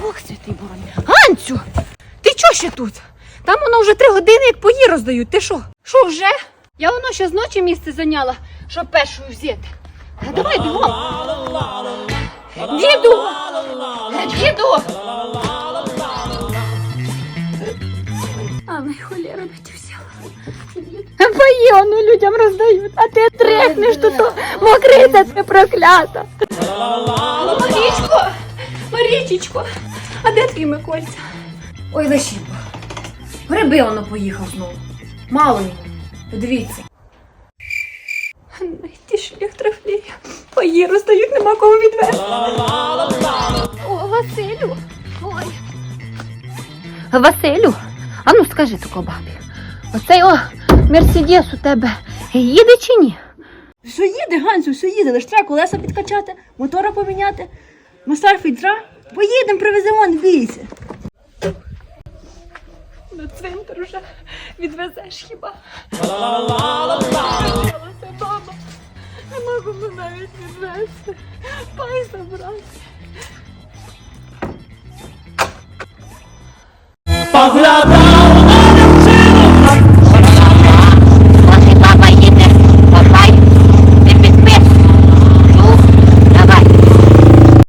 Бог святий борони. Ганцю! Ти чого ще тут? Там воно вже три години, як пої роздають. Ти що? Що вже? Я воно ще з ночі місце зайняла, щоб першою взяти. А давай бігом. Діду! Діду! А ми холєра бить взяла. Пої воно людям роздають, а ти трекнеш тут, мокриця ти проклята. Марічко, Марічечко, а де твій Микольця? Ой, Лещенко, гриби воно поїхав знову. Мало йому. Подивіться. Найти шлях трафліє. Пої роздають, нема кого відвести. О, Василю. Ой. Василю, а ну скажи тако бабі. Оцей о Мерседес у тебе їде чи ні? Все їде, Ганцю, все їде, лише треба колеса підкачати, мотора поміняти, мастер фільтра. Поїдемо, привеземо, не бійся. На цвинтар уже відвезеш хіба? Баба, не можу навіть відвезти. Пай забрати. Поглядай